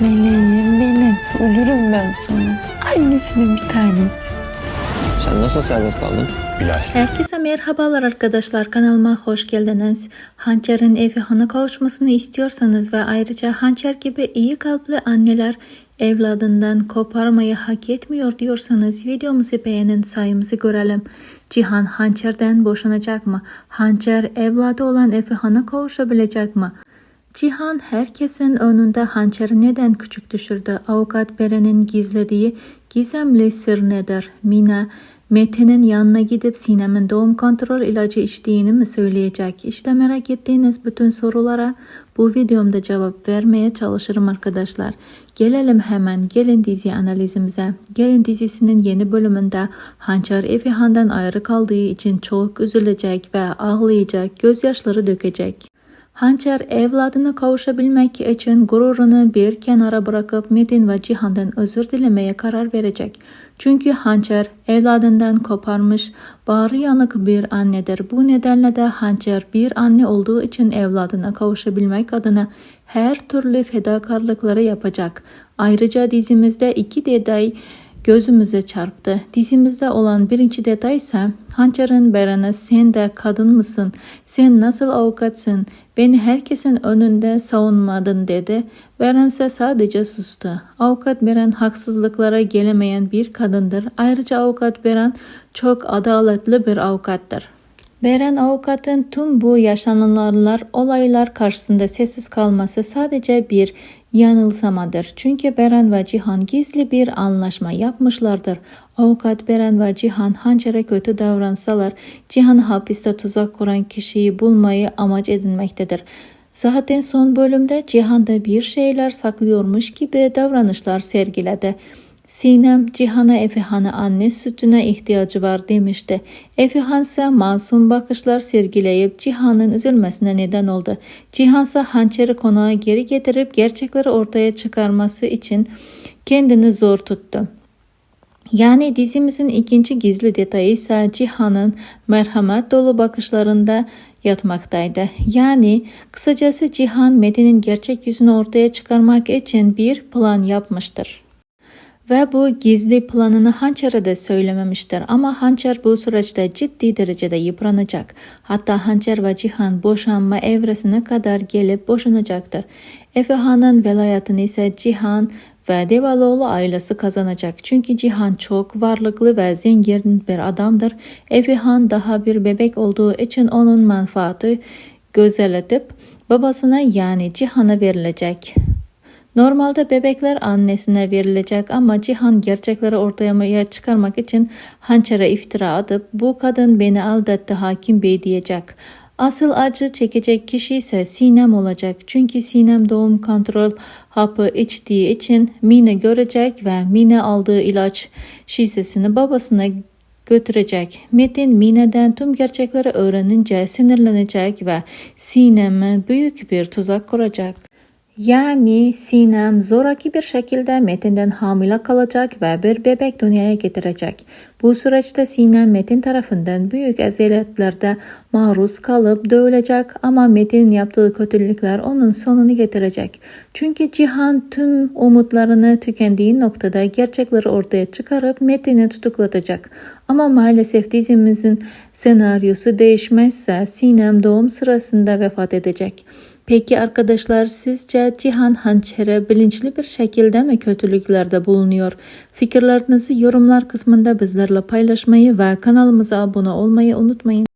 Meleğim benim. Ölürüm ben sana. Annesinin bir tanesi. Sen nasıl serbest kaldın? Bilal. Herkese merhabalar arkadaşlar kanalıma hoş geldiniz. Hançer'in evi hana kavuşmasını istiyorsanız ve ayrıca Hançer gibi iyi kalpli anneler evladından koparmayı hak etmiyor diyorsanız videomuzu beğenin sayımızı görelim. Cihan Hançer'den boşanacak mı? Hançer evladı olan Efihan'a kavuşabilecek mi? Cihan herkesin önünde hançeri neden küçük düşürdü? Avukat Beren'in gizlediği gizemli sır nedir? Mina Mete'nin yanına gidip Sinem'in doğum kontrol ilacı içtiğini mi söyleyecek? İşte merak ettiğiniz bütün sorulara bu videomda cevap vermeye çalışırım arkadaşlar. Gelelim hemen gelin dizi analizimize. Gelin dizisinin yeni bölümünde Hançer Efihan'dan ayrı kaldığı için çok üzülecek ve ağlayacak, gözyaşları dökecek. Hançer evladına kavuşabilmek için gururunu bir kenara bırakıp Metin ve Cihan'dan özür dilemeye karar verecek. Çünkü Hançer evladından koparmış, bağrı yanık bir annedir. Bu nedenle de Hançer bir anne olduğu için evladına kavuşabilmek adına her türlü fedakarlıkları yapacak. Ayrıca dizimizde iki detay gözümüze çarptı. Dizimizde olan birinci detay ise Hançer'in Beren'e sen de kadın mısın? Sen nasıl avukatsın? Beni herkesin önünde savunmadın dedi. Beren ise sadece sustu. Avukat Beren haksızlıklara gelemeyen bir kadındır. Ayrıca avukat Beren çok adaletli bir avukattır. Beren avukatın tüm bu yaşananlar olaylar karşısında sessiz kalması sadece bir yanılsamadır. Çünkü Beren ve Cihan gizli bir anlaşma yapmışlardır. Avukat Beren ve Cihan Hançer'e kötü davransalar Cihan hapiste tuzak kuran kişiyi bulmayı amaç edinmektedir. Zaten son bölümde Cihan da bir şeyler saklıyormuş gibi davranışlar sergiledi. Sinem Cihan'a Efihan'a anne sütüne ihtiyacı var demişti. Efihan ise masum bakışlar sergileyip Cihan'ın üzülmesine neden oldu. Cihan ise hançeri konağa geri getirip gerçekleri ortaya çıkarması için kendini zor tuttu. Yani dizimizin ikinci gizli detayı ise Cihan'ın merhamet dolu bakışlarında yatmaktaydı. Yani kısacası Cihan Metin'in gerçek yüzünü ortaya çıkarmak için bir plan yapmıştır. Ve bu gizli planını Hançer'e de söylememiştir ama Hançer bu süreçte ciddi derecede yıpranacak. Hatta Hançer ve Cihan boşanma evresine kadar gelip boşanacaktır. Efehan'ın velayetini ise Cihan ve Devaloğlu ailesi kazanacak. Çünkü Cihan çok varlıklı ve zengin bir adamdır. Efehan daha bir bebek olduğu için onun menfaati gözetip babasına yani Cihan'a verilecek. Normalde bebekler annesine verilecek ama Cihan gerçekleri ortaya çıkarmak için hançere iftira atıp bu kadın beni aldattı hakim bey diyecek. Asıl acı çekecek kişi ise Sinem olacak. Çünkü Sinem doğum kontrol hapı içtiği için Mine görecek ve Mine aldığı ilaç şişesini babasına götürecek. Metin Mine'den tüm gerçekleri öğrenince sinirlenecek ve Sinem'e büyük bir tuzak kuracak. Yani Sinem zoraki bir şekilde Metin'den hamile kalacak ve bir bebek dünyaya getirecek. Bu süreçte Sinem Metin tarafından büyük eziyetlerde maruz kalıp dövülecek ama Metin'in yaptığı kötülükler onun sonunu getirecek. Çünkü Cihan tüm umutlarını tükendiği noktada gerçekleri ortaya çıkarıp Metin'i tutuklatacak. Ama maalesef dizimizin senaryosu değişmezse Sinem doğum sırasında vefat edecek. Peki arkadaşlar sizce Cihan Hançer'e bilinçli bir şekilde mi kötülüklerde bulunuyor? Fikirlerinizi yorumlar kısmında bizlerle paylaşmayı ve kanalımıza abone olmayı unutmayın.